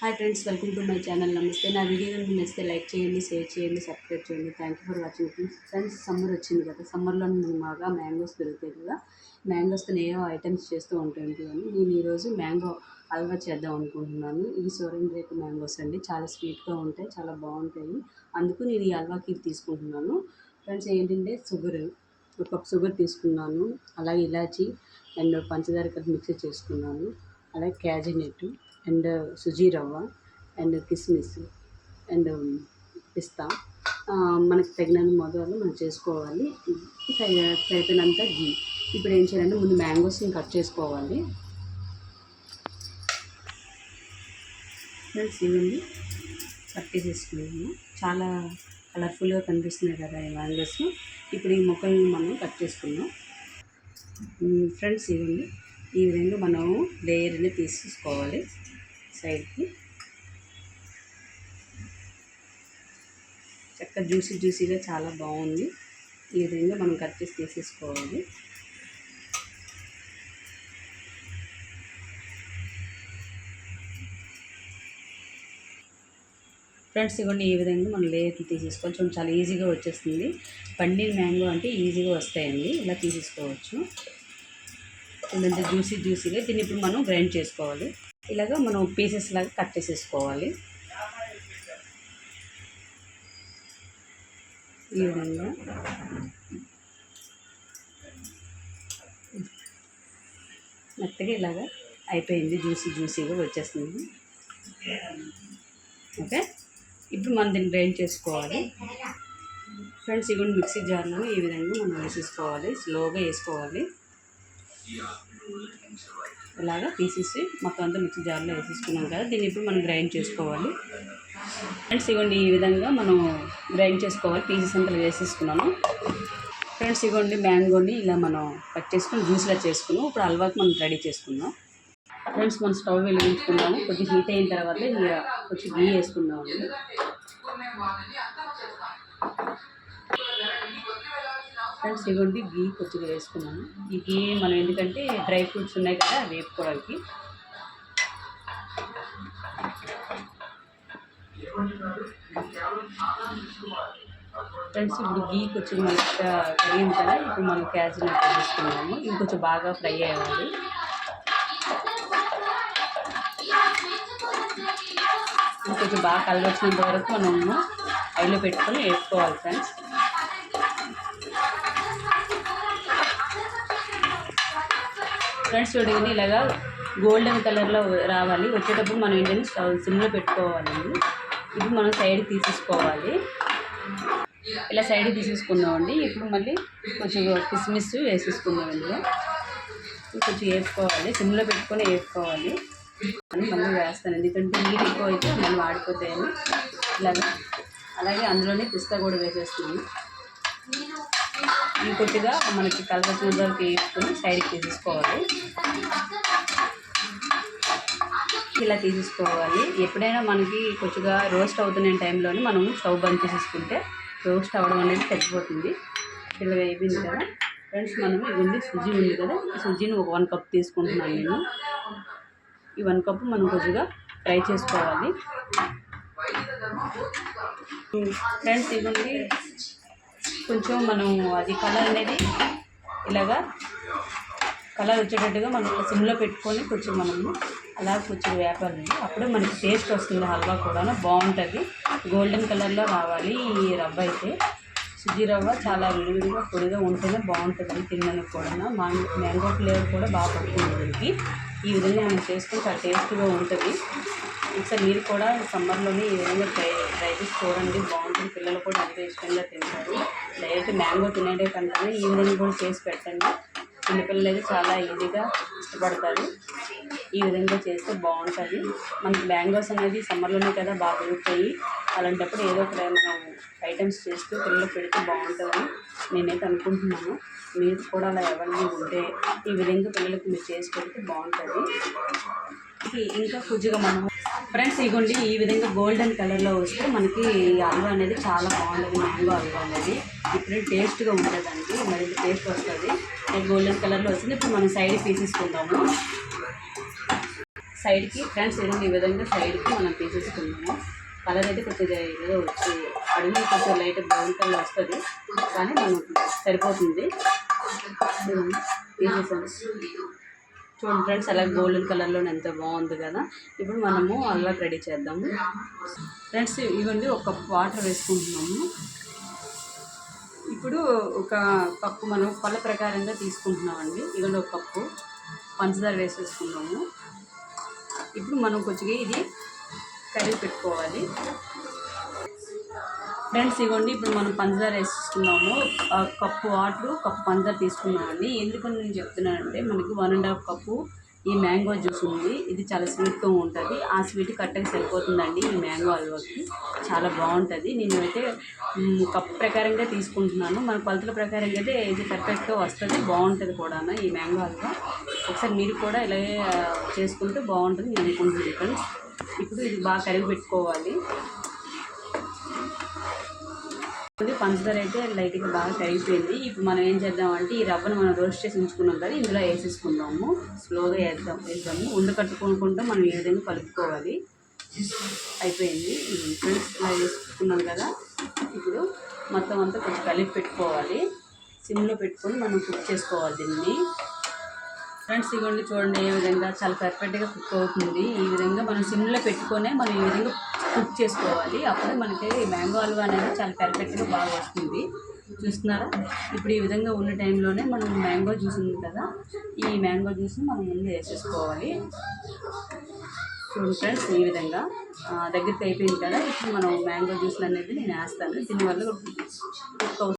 Hi friends welcome to my channel నమస్తే నా video కనుక నచ్చితే లైక్ చేయండి షేర్ చేయండి సబ్స్క్రైబ్ చేయండి. Thank you for watching friends summer వచ్చింది కదా. సమ్మర్లో బాగా మ్యాంగోస్ దొరుకుతాయి కదా. మ్యాంగోస్తో ఏవో ఐటమ్స్ చేస్తూ ఉంటాను. కానీ నేను ఈరోజు మ్యాంగో హల్వా చేద్దాం అనుకుంటున్నాను. ఇవి సోరెన్ రేపు మ్యాంగోస్ అండి. చాలా స్వీట్గా ఉంటాయి చాలా బాగుంటాయి. అందుకు నేను ఈ హల్వాకి ఇది తీసుకుంటున్నాను. ఫ్రెండ్స్ ఏంటంటే షుగర్ ఒక కప్ షుగర్ తీసుకున్నాను. అలాగే ఇలాచి అండ్ పంచదార కలిపి మిక్స్ చేసుకున్నాను. అలాగే క్యాజినెట్ అండ్ సుజీ రవ్వ అండ్ కిస్మిస్ అండ్ పిస్తా మనకు తగినంత మొదలు మనం చేసుకోవాలి. సరిపోయినంత గీ ఇప్పుడు ఏం చేయాలంటే ముందు మ్యాంగోస్ని కట్ చేసుకోవాలి. ఫ్రెండ్స్ ఇవన్నీ కట్ చేసేసుకున్నాము. చాలా కలర్ఫుల్గా కనిపిస్తున్నాయి కదా ఈ మ్యాంగోస్. ఇప్పుడు ఈ మొక్కల్ని మనం కట్ చేసుకున్నాం ఫ్రెండ్స్ ఇవన్నీ ఈ విధంగా మనము లేయర్ని తీసుకోవాలి సైడ్కి. చక్కగా జ్యూసీ జ్యూసీగా చాలా బాగుంది. ఈ విధంగా మనం కట్ చేసి తీసేసుకోవాలి. ఫ్రెండ్స్ ఇవ్వండి ఈ విధంగా మనం లేయర్లు తీసేసుకోవాలి. కొంచెం చాలా ఈజీగా వచ్చేస్తుంది. పన్నీర్ మ్యాంగో అంటే ఈజీగా వస్తాయండి. ఇలా తీసేసుకోవచ్చు. ఏంటంటే జ్యూసీ జ్యూసీగా దీన్ని ఇప్పుడు మనం గ్రైండ్ చేసుకోవాలి. ఇలాగ మనం పీసెస్ లాగా కట్ చేసేసుకోవాలి. ఈ విధంగా. మెత్తగా ఇలాగా అయిపోయింది. జ్యూసీ జ్యూసీగా వచ్చేస్తుంది. ఓకే? ఇప్పుడు మనం దీన్ని గ్రైండ్ చేసుకోవాలి. ఫ్రెండ్స్ ఇవన్నీ మిక్సీ జార్లో ఈ విధంగా మనం వేసేసుకోవాలి. స్లోగా వేసుకోవాలి. ఇలాగా తీసేసి మొత్తం అంతా మిక్సీ జార్లో వేసేసుకున్నాం కదా. దీన్ని ఇప్పుడు మనం గ్రైండ్ చేసుకోవాలి. ఫ్రెండ్స్ ఇవ్వండి ఈ విధంగా మనం గ్రైండ్ చేసుకోవాలి. పీసెస్ అంతా వేసేసుకున్నాను. ఫ్రెండ్స్ ఇవ్వండి మ్యాంగోని ఇలా మనం కట్ చేసుకుని జ్యూస్లా చేసుకున్నాం. ఇప్పుడు హల్వాకి మనం రెడీ చేసుకుందాం. ఫ్రెండ్స్ మనం స్టవ్ వెలిగించుకున్నాము కొంచెం హీట్ అయిన తర్వాత ఇక కొంచెం గీ వేసుకుందాం అండి. ఫ్రెండ్స్ ఇవ్వండి గీ కొద్దిగా వేసుకున్నాను ఈ గీ మనం ఎందుకంటే డ్రై ఫ్రూట్స్ ఉన్నాయి కదా వేపుకోవడానికి. ఫ్రెండ్స్ ఇప్పుడు గీ కొంచెం మంచిగా కరిగింది కదా ఇప్పుడు మనం క్యాజినట్ వేసుకున్నాము ఇంకొంచెం బాగా ఫ్రై అవ్వాలి ఇంకొంచెం బాగా కలర్ వరకు మనము ఐలో పెట్టుకొని వేసుకోవాలి ఫ్రెండ్స్. ఫ్రెండ్స్ చూడండి ఇలాగా గోల్డెన్ కలర్లో రావాలి. వచ్చేటప్పుడు మనం ఏంటంటే స్టవ్ సిమ్లో పెట్టుకోవాలండి ఇప్పుడు మనం సైడ్ తీసేసుకోవాలి. ఇలా సైడ్ తీసేసుకుందామండి ఇప్పుడు మళ్ళీ కొంచెం కిస్మిస్ వేసేసుకుందాం ఇందులో. కొంచెం వేసుకోవాలి సిమ్లో పెట్టుకొని వేసుకోవాలి అని మళ్ళీ వేస్తాను ఎందుకంటే నీరు ఎక్కువ అయితే మళ్ళీ వాడిపోతాయని. ఇలాగా. అలాగే అందులోనే పిస్తా కూడా వేసేస్తుంది ఇంకొద్దిగా మనకి కలవచ్చిన వరకు వేసుకొని సైడ్కి తీసుకోవాలి. ఇలా తీసేసుకోవాలి ఎప్పుడైనా మనకి కొద్దిగా రోస్ట్ అవుతున్న టైంలోనే మనం స్టవ్ బంద్ చేసేసుకుంటే రోస్ట్ అవ్వడం అనేది తగ్గిపోతుంది ఇలా అయిపోయింది కదా. ఫ్రెండ్స్ మనం ఇది సుజీ ఉంది కదా. ఈ సుజీని ఒక వన్ కప్ తీసుకుంటున్నాను నేను. ఈ వన్ కప్ మనం కొద్దిగా ఫ్రై చేసుకోవాలి. Hmm, ఫ్రెండ్స్ ఇవ్వండి కొంచెం మనం అది కలర్ అనేది ఇలాగా కలర్ వచ్చేటట్టుగా మనం సిమ్లో పెట్టుకొని కొంచెం మనము అలా కొంచెం వేపాలి అప్పుడే మనకి టేస్ట్ వస్తుంది హల్వా కూడా బాగుంటుంది. గోల్డెన్ కలర్లో రావాలి ఈ రవ్వ అయితే. సుజీ రవ్వ చాలా విడివిడిగా పొడిగా ఉంటేనే బాగుంటుంది తినడానికి కూడా మ్యాంగో మ్యాంగో ఫ్లేవర్ కూడా బాగా పడుతుంది దీనికి ఈ విధంగా మనం చేసుకుంటే చాలా టేస్ట్గా ఉంటుంది. ఒకసారి మీరు కూడా సమ్మర్లోనే ఈ విధంగా ట్రై ట్రై చూడండి బాగుంటుంది. పిల్లలు కూడా ఎంతో ఇష్టంగా తింటారు. డైరెక్ట్ మ్యాంగో తినేదే కంటే ఈవినింగ్ కూడా చేసి పెట్టండి. చిన్నపిల్లలు అయితే చాలా ఈజీగా ఇష్టపడతారు. ఈ విధంగా చేస్తే బాగుంటుంది. మనకి మ్యాంగోస్ అనేది సమ్మర్లోనే కదా బాగా పెరుగుతాయి. అలాంటప్పుడు ఏదో ఒక మనం ఐటమ్స్ చేస్తూ పిల్లలు పెడితే బాగుంటుందని నేనైతే అనుకుంటున్నాను. మీరు కూడా అలా ఎవరిని ఉంటే ఈ విధంగా పిల్లలకు మీరు చేసి పెడితే బాగుంటుంది. ఇంకా కొద్దిగా మనం ఫ్రెండ్స్ ఇగోండి ఈ విధంగా గోల్డెన్ కలర్లో వస్తే మనకి ఈ హల్వా అనేది చాలా బాగుంటుంది మ్యాంగో హల్వా అనేది. ఇప్పుడు టేస్ట్గా ఉంటుంది దానికి మరింత టేస్ట్ వస్తుంది. గోల్డెన్ కలర్లో వస్తుంది. ఇప్పుడు మనం సైడ్ తీసేసుకుందాము సైడ్కి ఫ్రెండ్స్ ఇదిగోండి ఈ విధంగా సైడ్కి మనం తీసేసుకున్నాము కలర్ అయితే కొంచెం ఏదో వచ్చి అడుగు కొంచెం లైట్ బ్రౌన్ కలర్ వస్తుంది. కానీ మనం సరిపోతుంది. తీసేసాము చూడండి ఫ్రెండ్స్ అలా గోల్డెన్ కలర్లో ఎంత బాగుంది కదా. ఇప్పుడు మనము అలా రెడీ చేద్దాము. ఫ్రెండ్స్ ఇవ్వండి ఒక వాటర్ వేసుకుంటున్నాము. ఇప్పుడు ఒక కప్పు మనం కొల ప్రకారంగా తీసుకుంటున్నామండి. ఇవ్వండి ఒక కప్పు పంచదార వేసేసుకున్నాము ఇప్పుడు మనం కొంచెం ఇది కర్రీ పెట్టుకోవాలి. ఫ్రెండ్స్ ఇవ్వండి ఇప్పుడు మనం పంచదార వేసుకున్నాము కప్పు వాటర్ కప్పు పంచదార తీసుకున్నామండి ఎందుకని నేను చెప్తున్నానంటే మనకి వన్ అండ్ హాఫ్ కప్పు ఈ మ్యాంగో జ్యూస్ ఉంది. ఇది చాలా స్వీట్గా ఉంటుంది. ఆ స్వీట్ కట్టకి సరిపోతుందండి ఈ మ్యాంగో హల్వాకి చాలా బాగుంటుంది. నేనైతే అయితే కప్పు ప్రకారంగా తీసుకుంటున్నాను. మన కొలతల ప్రకారంగా అయితే ఇది పర్ఫెక్ట్గా వస్తుంది బాగుంటుంది కూడా ఈ మ్యాంగో హల్వా ఒకసారి మీరు కూడా ఇలాగే చేసుకుంటే బాగుంటుంది నేను అనుకుంటున్నాను ఫ్రెండ్స్ ఇప్పుడు ఇది బాగా కరిగి పెట్టుకోవాలి. పంచదార అయితే లైట్గా బాగా కరిగిపోయింది. ఇప్పుడు మనం ఏం చేద్దామంటే ఈ రవ్వను మనం రోస్ట్ చేసి ఉంచుకున్నాం కదా ఇందులో వేసేసుకుందాము. స్లోగా వేద్దాం వేద్దాము. ఉండ కట్టుకోకుండా మనం ఈ విధంగా కలుపుకోవాలి. అయిపోయింది. ఫ్రెండ్స్ ఇలా వేసుకున్నాం కదా. ఇప్పుడు మొత్తం అంతా కొంచెం కలిపి పెట్టుకోవాలి. సిమ్లో పెట్టుకొని మనం కుక్ చేసుకోవాలి దీన్ని. ఫ్రెండ్స్ ఇవ్వండి చూడండి ఏ విధంగా చాలా పర్ఫెక్ట్గా కుక్ అవుతుంది. ఈ విధంగా మనం సిమ్లో పెట్టుకొనే మనం ఈ విధంగా కుక్ చేసుకోవాలి. అప్పుడే మనకి మ్యాంగో హల్వా అనేది చాలా పెర్ఫెక్ట్గా బాగా వస్తుంది. చూస్తున్నారా? ఇప్పుడు ఈ విధంగా ఉన్న టైంలోనే మనం మ్యాంగో జ్యూస్ ఉంది కదా ఈ మ్యాంగో జ్యూస్ని మనం ముందు వేసేసుకోవాలి. చూడండి ఫ్రెండ్స్ ఈ విధంగా దగ్గరికి అయిపోయింది కదా. ఇప్పుడు మనం మ్యాంగో జ్యూస్ అనేది నేను వేస్తాను. దీనివల్ల కుక్ అవుతుంది.